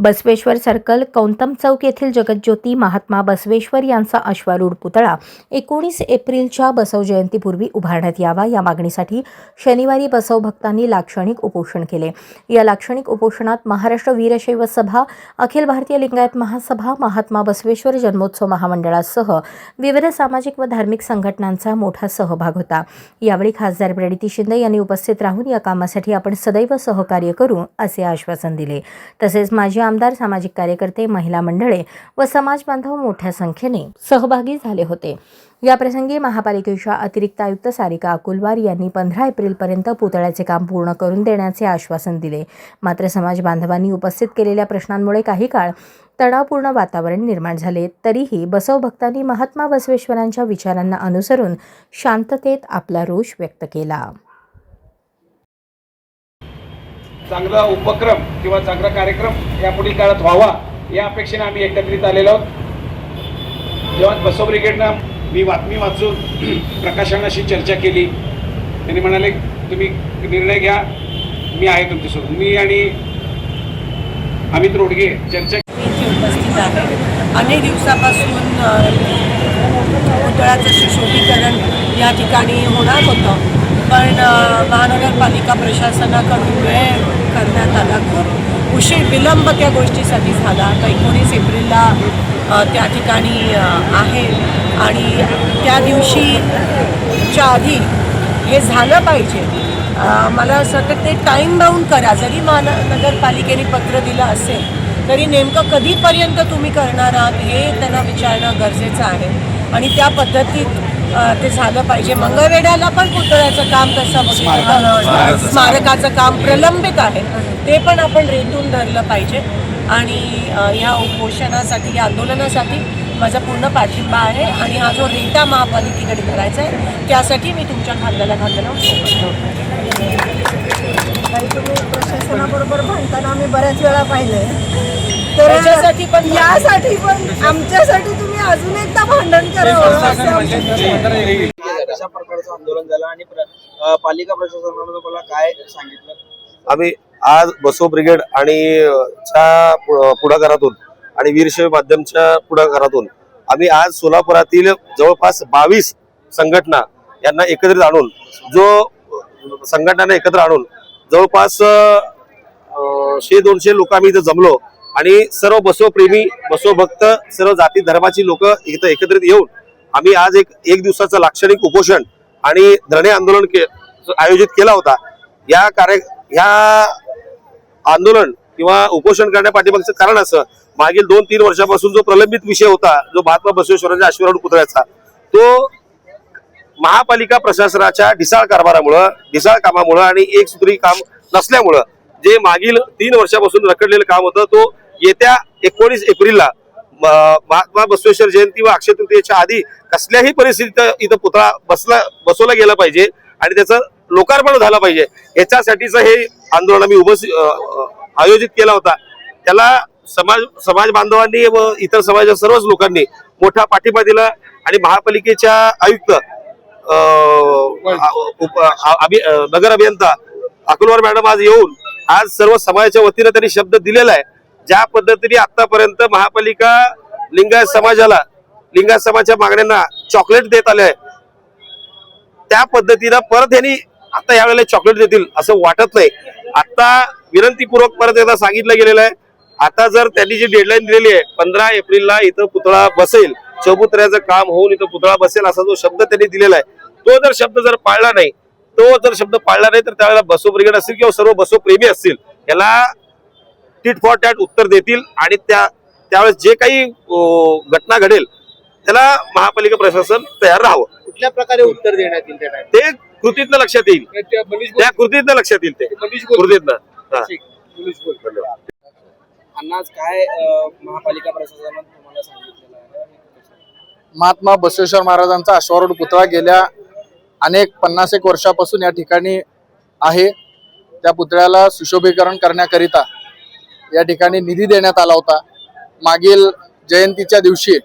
Basaveshwar circle कौंतम चौक येथील जगज्योती महात्मा बसवेश्वर यांचा अश्वारूढ पुतळा एकोणीस एप्रिलच्या बसव जयंतीपूर्वी उभारण्यात यावा. या मागणीसाठी शनिवारी बसव भक्तांनी लाक्षणिक उपोषण केले. या लाक्षणिक उपोषणात महाराष्ट्र वीरशैव सभा अखिल भारतीय लिंगायत महासभा महात्मा बसवेश्वर जन्मोत्सव महामंडळासह विविध सामाजिक व धार्मिक संघटनांचा मोठा सहभाग होता. यावेळी खासदार प्रणिती शिंदे यांनी उपस्थित राहून या कामासाठी आपण सदैव सहकार्य करू असे आश्वासन दिले. तसेच माजी आमदार सामाजिक कार्यकर्ते महिला मंडळे व समाज बांधव मोठ्या संख्येने सहभागी झाले होते. याप्रसंगी महापालिकेच्या अतिरिक्त आयुक्त सारिका अकुलवार यांनी पंधरा एप्रिलपर्यंत पुतळ्याचे काम पूर्ण करून देण्याचे आश्वासन दिले. मात्र समाज बांधवांनी उपस्थित केलेल्या प्रश्नांमुळे काही काळ तणावपूर्ण वातावरण निर्माण झाले. तरीही बसव भक्तांनी महात्मा बसवेश्वरांच्या विचारांना अनुसरून शांततेत आपला रोष व्यक्त केला. चांगला उपक्रम किंवा चांगला कार्यक्रम यापुढील काळात व्हावा या अपेक्षेने आम्ही एकत्रित आलेलो आहोत. जेव्हा बसव ब्रिगेडनं मी बातमी वाचून प्रकाशनाशी चर्चा केली. त्यांनी म्हणाले तुम्ही निर्णय घ्या मी आहे तुमच्यासोबत. मी आणि अमित रोडगे चर्चा उपस्थित आहे. अनेक दिवसापासून पुतळ्याचं सुशोभीकरण या ठिकाणी होणार होतं. पण महानगरपालिका प्रशासनाकडून वेळ करण्यात आला. खूप उशीर विलंब त्या गोष्टीसाठी झाला. आता एकोणीस एप्रिलला त्या ठिकाणी आहे. आणि त्या दिवशीच्या आधी हे झालं पाहिजे. मला असं वाटतं ते टाईम बाउंड करा. जरी महानगरपालिकेने पत्र दिलं असेल तरी नेमकं कधीपर्यंत तुम्ही करणार आहात हे त्यांना विचारणं गरजेचं आहे. आणि त्या पद्धतीत ते झालं पाहिजे. मंगळवेढ्याला पण पुतळ्याचं काम तसं बघितलं स्मारकाचं. काम प्रलंबित आहे. ते पण आपण रेटून धरलं पाहिजे. आणि ह्या उपोषणासाठी या आंदोलनासाठी माझा पूर्ण पाठिंबा आहे. आणि हा जो रेटा महापालिकेकडे करायचा आहे त्यासाठी मी तुमच्या खांद्याला खांद्याला सोबत तुम्ही प्रशासनाबरोबर भांडताना आम्ही बऱ्याच वेळा पाहिलंय. तर त्याच्यासाठी पण यासाठी पण आमच्यासाठी तुम्ही अजून एकदा भांडण करावं असं आमचं- कशा प्रकारचं आंदोलन झालं आणि प्र- अं, पालिका प्रशासनानं तुम्हाला काय सांगितलं? आम्ही आज बसो ब्रिगेड आणि च्या पुढाकारातून आणि वीरशैव माध्यमच्या पुढाकारातून आम्ही आज सोलापुरातील जवळपास बावीस संघटना यांना एकत्रित आणून जो संघटनांना एकत्र आणून जवळपास शे दोनशे लोक आम्ही इथं जमलो आणि सर्व बसव प्रेमी बसव भक्त सर्व जाती धर्माची लोक इथं एकत्रित येऊन आम्ही आज एक एक दिवसाचं लाक्षणिक उपोषण आणि धरणे आंदोलन के आयोजित केला होता. या कार्य ह्या आंदोलन किंवा उपोषण करण्यापाठीमागचं कारण असं मागील दोन तीन वर्षापासून जो प्रलंबित विषय होता जो महात्मा बसवेश्वरांच्या आशीर्वाद पुतळ्याचा तो महापालिका प्रशासनाच्या ढिसाळ कारभारामुळं ढिसाळ कामामुळं आणि एक सूत्री काम नसल्यामुळं जे मागील तीन वर्षापासून रखडलेलं काम होतं तो येत्या एकोणीस एप्रिलला महात्मा बसवेश्वर जयंती व अक्षय तृतीयेच्या आधी कसल्याही परिस्थितीत इथं पुतळा बसला बसवला गेला पाहिजे आणि त्याचं लोकार्पण झालं पाहिजे. याच्यासाठीच हे आंदोलन आम्ही उभं आयोजित केला होता. त्याला समाज समाज बांधवांनी व इतर समाजाच्या सर्वच लोकांनी मोठा पाठिंबा दिला आणि महापालिकेच्या आयुक्त नगर अभियंता अकुलवार मॅडम आज येऊन आज सर्व समाजाच्या वतीनं त्यांनी शब्द दिलेला आहे. ज्या पद्धतीने आतापर्यंत महापालिका लिंगायत समाजाला लिंगायत समाजाच्या मागण्यांना चॉकलेट देत आले आहे त्या पद्धतीनं परत यांनी आता यावेळेला चॉकलेट देतील असं वाटत नाही. आता विनंतीपूर्वक परत एकदा सांगितलं गेलेलं आहे. आता जर त्यांनी जी डेडलाईन दिलेली आहे पंधरा एप्रिलला इथं पुतळा बसेल चौपुतळ्याचं काम होऊन इथं पुतळा बसेल असा जो शब्द त्यांनी दिलेला आहे तो जर शब्द जर पाळला नाही तो जर शब्द पाळला नाही तर त्यावेळेला बसो ब्रिगेड असतील किंवा सर्व बसो प्रेमी असतील याला टिट फॉर टॅट उत्तर देतील आणि त्या त्यावेळेस जे काही घटना घडेल त्याला महापालिका प्रशासन तयार राहावं. कुठल्या प्रकारे उत्तर देण्यात येईल त्या? ते कृतीतनं लक्षात येईल. त्या कृतीतनं लक्षात येईल ते. कृतीतनं. हा. काय महापालिका प्रशासनानं तुम्हाला सांगितलेलं आहे? महात्मा बसवेश्वर महाराजांचा अश्वारूढ पुतळा गेल्या अनेक पन्नास एक वर्षापासून या ठिकाणी आहे. त्या पुतळ्याला सुशोभीकरण करण्याकरिता या ठिकाणी निधी देण्यात आला होता. मागील जयंतीच्या दिवशी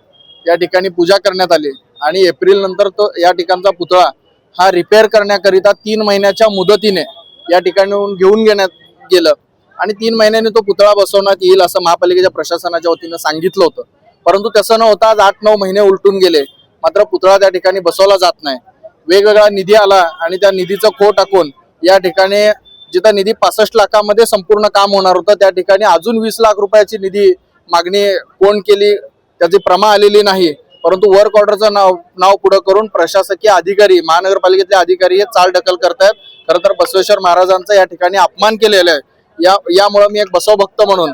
या ठिकाणी पूजा करण्यात आली आणि एप्रिल नंतर तो या ठिकाणचा पुतळा हा रिपेअर करण्याकरिता तीन महिन्याच्या मुदतीने या ठिकाणून घेऊन घेण्यात गेलं आणि तीन महिन्याने तो पुतळा बसवण्यात येईल असं महापालिकेच्या प्रशासनाच्या वतीनं सांगितलं होतं. परंतु तसं न होता आज आठ नऊ महिने उलटून गेले. मात्र पुतळा त्या ठिकाणी बसवला जात नाही. वेगवेगळा निधी आला आणि त्या निधीचं खो टाकून या ठिकाणी जिथं निधी पासष्ट लाखामध्ये संपूर्ण काम होणार होतं त्या ठिकाणी अजून वीस लाख रुपयाची निधी मागणी कोण केली त्याची प्रमा आलेली नाही. परंतु वर्क ऑर्डरचं नाव नाव पुढं करून प्रशासकीय अधिकारी महानगरपालिकेतले अधिकारी हे चाल ढकल करतायत. खरं तर बसवेश्वर महाराजांचा या ठिकाणी अपमान केलेला आहे. या यामुळं मी एक बसवभक्त म्हणून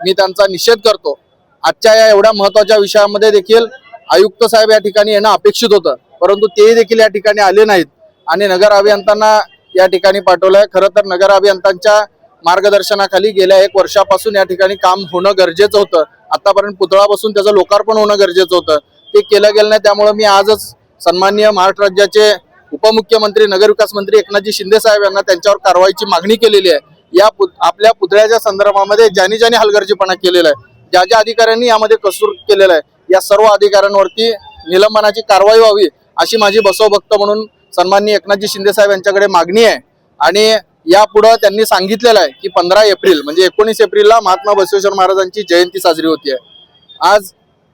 मी त्यांचा निषेध करतो. आजच्या या एवढ्या महत्त्वाच्या विषयामध्ये देखील आयुक्त साहेब या ठिकाणी येणं अपेक्षित होतं. परंतु तेही देखील या ठिकाणी आले नाहीत. आणि नगर अभियंत्यांना या ठिकाणी पाठवलंय. खरं तर नगर अभियंत्यांच्या मार्गदर्शनाखाली गेल्या एक वर्षापासून या ठिकाणी काम होणं गरजेचं होतं. आतापर्यंत पुतळा बसून त्याचं लोकार्पण होणं गरजेचं होतं. ते केलं गेलं नाही त्यामुळे मी आजच सन्माननीय महाराष्ट्र राज्याचे उपमुख्यमंत्री नगरविकास मंत्री एकनाथजी शिंदे साहेब यांना त्यांच्यावर कारवाईची मागणी केलेली आहे. या पु- आपल्या पुतळ्याच्या संदर्भामध्ये ज्यांनी ज्यांनी हलगर्जीपणा केलेला आहे ज्या ज्या अधिकाऱ्यांनी यामध्ये कसूर केलेला आहे या सर्व अधिकाऱ्यांवरती निलंबनाची कारवाई व्हावी अशी माझी बसवभक्त म्हणून सन्माननीय एकनाथजी शिंदे साहेब यांच्याकडे मागणी आहे. आणि यापुढं त्यांनी सांगितलेलं आहे की पंधरा एप्रिल म्हणजे एकोणीस एप्रिलला महात्मा बसवेश्वर महाराजांची जयंती साजरी होती आहे आज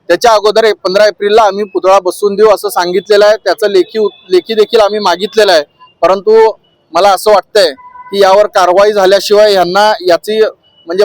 त्याच्या अगोदर पंधरा एप्रिलला आम्ही पुतळा बसवून देऊ असं सांगितलेलं आहे. त्याचं लेखी लेखी देखील आम्ही मागितलेलं आहे. परंतु मला असं वाटतंय की यावर कारवाई झाल्याशिवाय यांना याची म्हणजे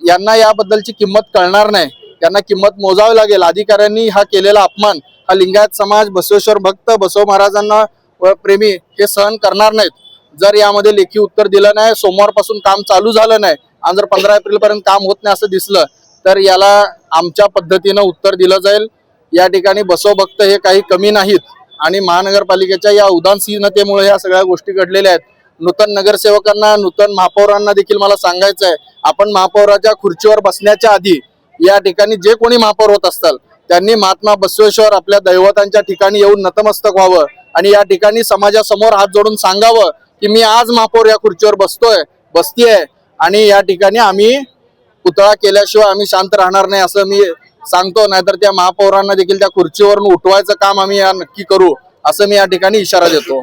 यांना याबद्दलची किंमत कळणार नाही. यांना किंमत मोजावी लागेल. अधिकाऱ्यांनी हा केलेला अपमान. हा लिंगायत समाज बसवेश्वर भक्त बसव महाराजांना व प्रेमी हे सहन करणार नाहीत. जर यामध्ये लेखी उत्तर दिलं नाही सोमवारपासून काम चालू झालं नाही आणि जर पंधरा एप्रिलपर्यंत काम होत नाही असं दिसलं तर याला आमच्या पद्धतीनं उत्तर दिलं जाईल. या ठिकाणी बसव भक्त हे काही कमी नाहीत. आणि महानगरपालिकेच्या या उदासीनतेमुळे ह्या सगळ्या गोष्टी घडलेल्या आहेत. नूतन नगरसेवकांना नूतन महापौरांना देखील मला सांगायचं आहे आपण महापौराच्या खुर्चीवर बसण्याच्या आधी या ठिकाणी जे कोणी महापौर होत असतात त्यांनी महात्मा बसवेश्वर आपल्या दैवतांच्या ठिकाणी येऊन नतमस्तक व्हावं आणि या ठिकाणी समाजासमोर हात जोडून सांगावं की मी आज महापौर या खुर्चीवर बसतोय बसतीये आणि या ठिकाणी आम्ही पुतळा केल्याशिवाय आम्ही शांत राहणार नाही असं मी सांगतो. नाहीतर त्या महापौरांना देखील त्या खुर्चीवरून उठवायचं काम आम्ही या नक्की करू असं मी या ठिकाणी इशारा देतो.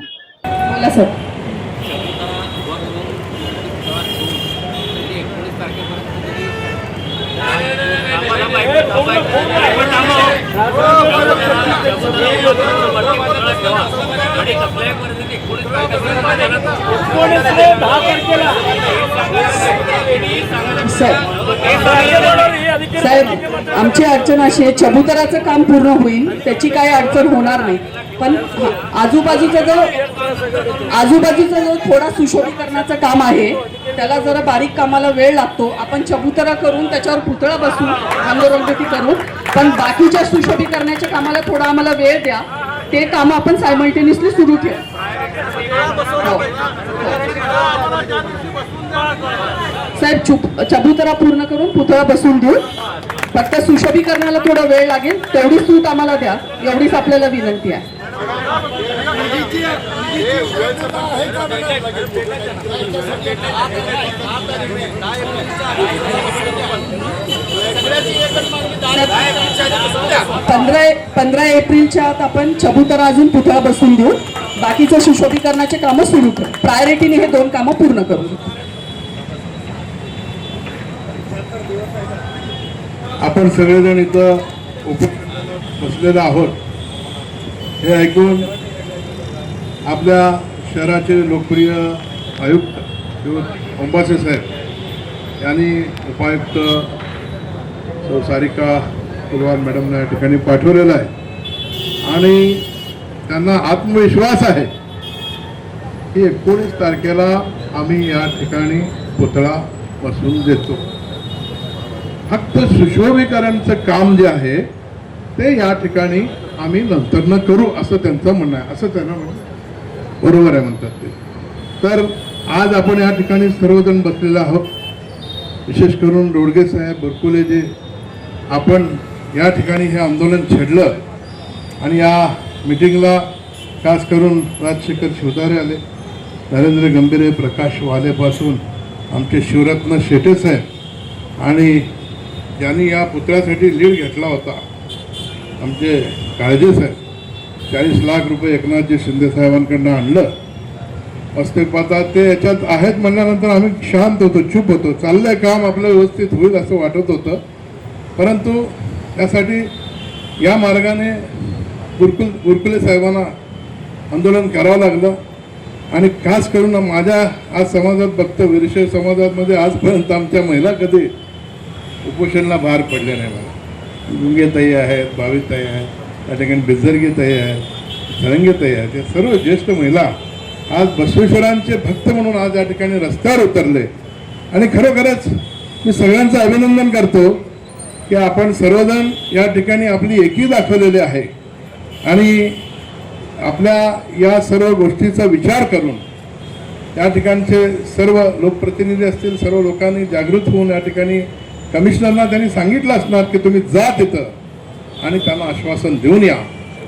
सर. साहेब आमची अडचण अशी आहे चबुतराचं काम पूर्ण होईल त्याची काही अडचण होणार नाही. पण आजूबाजूचा जो आजूबाजूचा जो थोडा सुशोभीकरणाचं काम आहे त्याला जरा बारीक कामाला वेळ लागतो. आपण चबुतरा करून त्याच्यावर पुतळा बसून रंगरंगोटी करू. पण बाकीच्या सुशोभीकरणाच्या कामाला थोडा आम्हाला वेळ द्या. ते काम आपण सायमल्टेनियसली सुरू ठेवू. हो. साहेब चुप चबुतरा पूर्ण करून पुतळा बसून देऊ. फक्त सुशोभीकरणाला थोडा वेळ लागेल तेवढी सूट आम्हाला द्या. एवढीच आपल्याला विनंती आहे. पंधरा पंधरा एप्रिलच्या आत आपण चबुतरा अजून पुतळा बसून देऊ. बाकीचं सुशोभीकरणाचे कामं सुरू करू. प्रायोरिटीने हे दोन कामं पूर्ण करू. आपण सगळेजण इथं उप बसलेलं आहोत. हे ऐकून आपल्या शहराचे लोकप्रिय आयुक्त किंवा अंबासे साहेब यांनी उपायुक्त सौ सारिका कुलवार मॅडमना या ठिकाणी पाठवलेलं आहे. आणि त्यांना आत्मविश्वास आहे की एकोणीस तारखेला आम्ही या ठिकाणी पुतळा बसवून देतो. फक्त सुशोभीकरणचं काम जे आहे ते या ठिकाणी आम्ही नंतरनं करू असं त्यांचं म्हणणं आहे. असं त्यांना म्हणणं बरोबर आहे म्हणतात ते. तर आज आपण या ठिकाणी सर्वजण बसलेलो आहोत. विशेष करून रोडगे साहेब बरकुले जे आपण या ठिकाणी हे आंदोलन छेडलं आणि या मिटिंगला खास करून राजशेखर शिवतारे आले नरेंद्र गंभीरे प्रकाश वालेपासून आमचे शिवरत्न शेटे साहेब आणि ज्यांनी या पुतळ्यासाठी लीड घेतला होता आमचे काळजे साहेब चाळीस लाख रुपये एकनाथजी शिंदेसाहेबांकडनं आणलं. मस्तक पाहतात ते याच्यात आहेत म्हणल्यानंतर आम्ही शांत होतो चूप होतो. चाललंय काम आपलं व्यवस्थित होईल असं वाटत होतं. परंतु त्यासाठी या मार्गाने गुरकुल गुरकुले साहेबांना आंदोलन करावं लागलं. आणि खास करून माझ्या आज समाजात बघतो वीरशैव समाजामध्ये आजपर्यंत आमच्या महिला कधी उपोषणला बाहेर पडले नाही मला. गुंगेताई आहेत भाविताई आहेत त्या ठिकाणी बिजरगीताई आहेत झरंगेताई आहेत या सर्व ज्येष्ठ महिला आज बसवेश्वरांचे भक्त म्हणून आज या ठिकाणी रस्त्यावर उतरले. आणि खरोखरच मी सगळ्यांचं अभिनंदन करतो की आपण सर्वजण या ठिकाणी आपली एकी दाखवलेली आहे. आणि आपल्या या सर्व गोष्टीचा विचार करून या ठिकाणचे सर्व लोकप्रतिनिधी असतील सर्व लोकांनी जागृत होऊन या ठिकाणी कमिशनरला त्यांनी सांगितलं असणार की तुम्ही जा तिथं आणि त्यांना आश्वासन देऊन या.